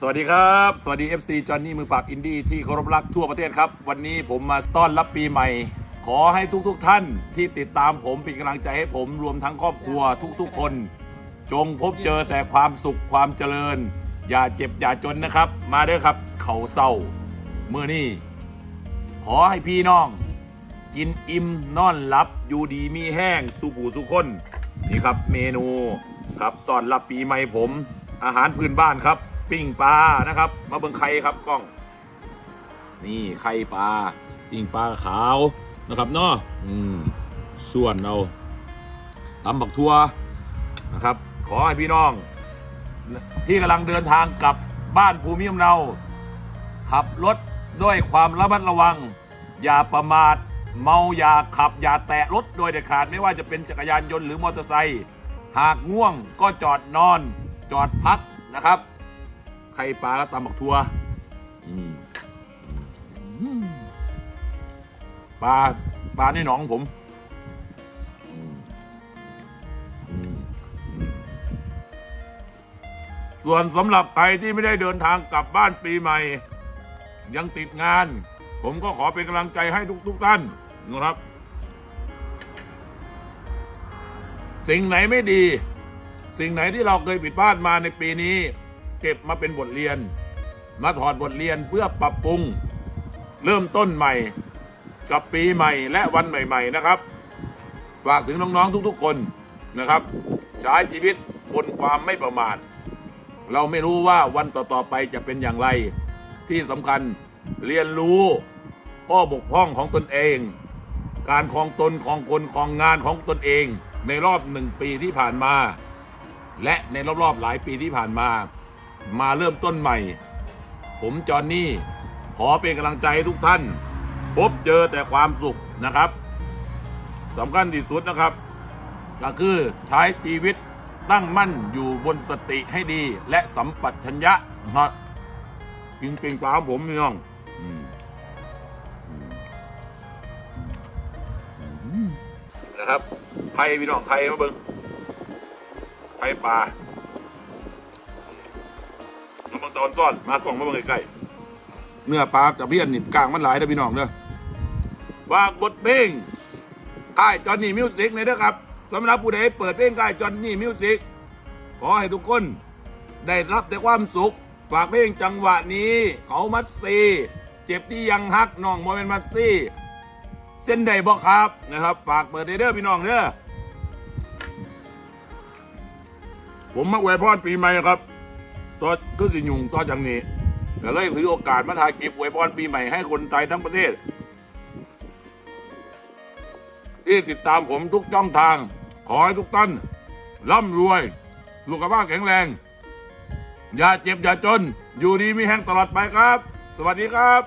สวัสดีครับ สวัสดี FC จอห์นนี่มือปราบอินดี้ที่เคารพรักทั่วประเทศครับ วันนี้ผมมาต้อนรับปีใหม่ ขอให้ทุกๆทท่านที่ติดตามผมเป็นกำลังใจให้ผมรวมทั้งครอบครัวทุกๆ คน จงพบเจอแต่ความสุขความเจริญ อย่าเจ็บอย่าจนนะครับ มาเด้อครับ เขาเศร้าเมื่อนี้ขอให้พี่น้อง กินอิ่มนอนหลับอยู่ดีมีแห้งสุผูสุคนนี่ครับเมนูครับตอนรับปีใหม่ผม อาหารพื้นบ้านครับ ปิ้งปลานะครับ มาเบิ่งไข่ครับกล้อง นี่ไข่ปลาปิ้งปลาขาวนะครับเนาะอืมส่วนเอาตำบักทัวนะครับ ขอให้พี่น้อง ที่กำลังเดินทางกลับบ้านภูมิลำเนา ขับรถด้วยความระมัดระวัง อย่าประมาทเมาอย่าขับอย่าแตะรถโดยเด็ดขาดไม่ว่าจะเป็นจักรยานยนต์หรือมอเตอร์ไซค์หากง่วงก็จอดนอน จอดพักนะครับ ไข่ปลาก็ตำบักทัวอืมอืมปลาปลาในหนองผมอืมอืมอืมส่วนสำหรับใครที่ไม่ได้เดินทางกลับบ้านปีใหม่ ยังติดงาน ผมก็ขอเป็นกำลังใจให้ทุกๆท่านนะครับ สิ่งไหนไม่ดี สิ่งไหนที่เราเคยผิดพลาดมาในปีนี้ เก็บมาเป็นบทเรียน มาถอดบทเรียนเพื่อปรับปรุง เริ่มต้นใหม่กับปีใหม่และวันใหม่ ๆ นะครับ ฝากถึงน้อง ๆ ทุกๆ คนนะครับ ใช้ชีวิตบนความไม่ประมาท เราไม่รู้ว่าวันต่อ ๆ ไปจะเป็นอย่างไร ที่สำคัญเรียนรู้ข้อบกพร่องของตนเอง การคองตนของคนของงานของตนเองในรอบหนึ่งปีที่ผ่านมา และในรอบๆหลายปีที่ผ่านมา มาเริ่มต้นใหม่ ผมจอห์นนี่ ขอเป็นกำลังใจให้ทุกท่าน พบเจอแต่ความสุขนะครับสำคัญที่สุดนะครับ ก็คือใช้ชีวิตตั้งมั่นอยู่บนสติให้ดีและสัมปชัญญะนะครับกินเป็นปลาผมพี่น้องนะครับไข่พี่น้องไข่มาเบิ้งไข่ปลา ตอนต้อนมากล่องมาเบิ้งใกล้ๆเนื้อปลาจะเพี้ยนนี่กลางมันหลายนะพี่น้องเด้อฝากบทเพลงค่ายจอนนี่มิวสิกเลยนะครับสำหรับผู้ใดเปิดเพลงค่ายจอนนี่มิวสิกขอให้ทุกคนได้รับแต่ความสุข ฝากเพลงจังหวะนี้ เขามัดซีเจ็บที่ยังฮักน้องโมเมนมัดซีเส้นใดบ่ครับนะครับ ฝากเปิดเด้อพี่น้องเด้อผมมาอวยพรปีใหม่ครับ ต่อคือสิยุงต่อจากนี้แต่เลยถือโอกาสมาถ่ายคลิปอวยพรปีใหม่ให้คนไทยทั้งประเทศ ที่ติดตามผมทุกช่องทาง ขอให้ทุกท่านร่ำรวย สุขภาพแข็งแรง อย่าเจ็บอย่าจน อยู่ดีมีแห้งตลอดไปครับ สวัสดีครับ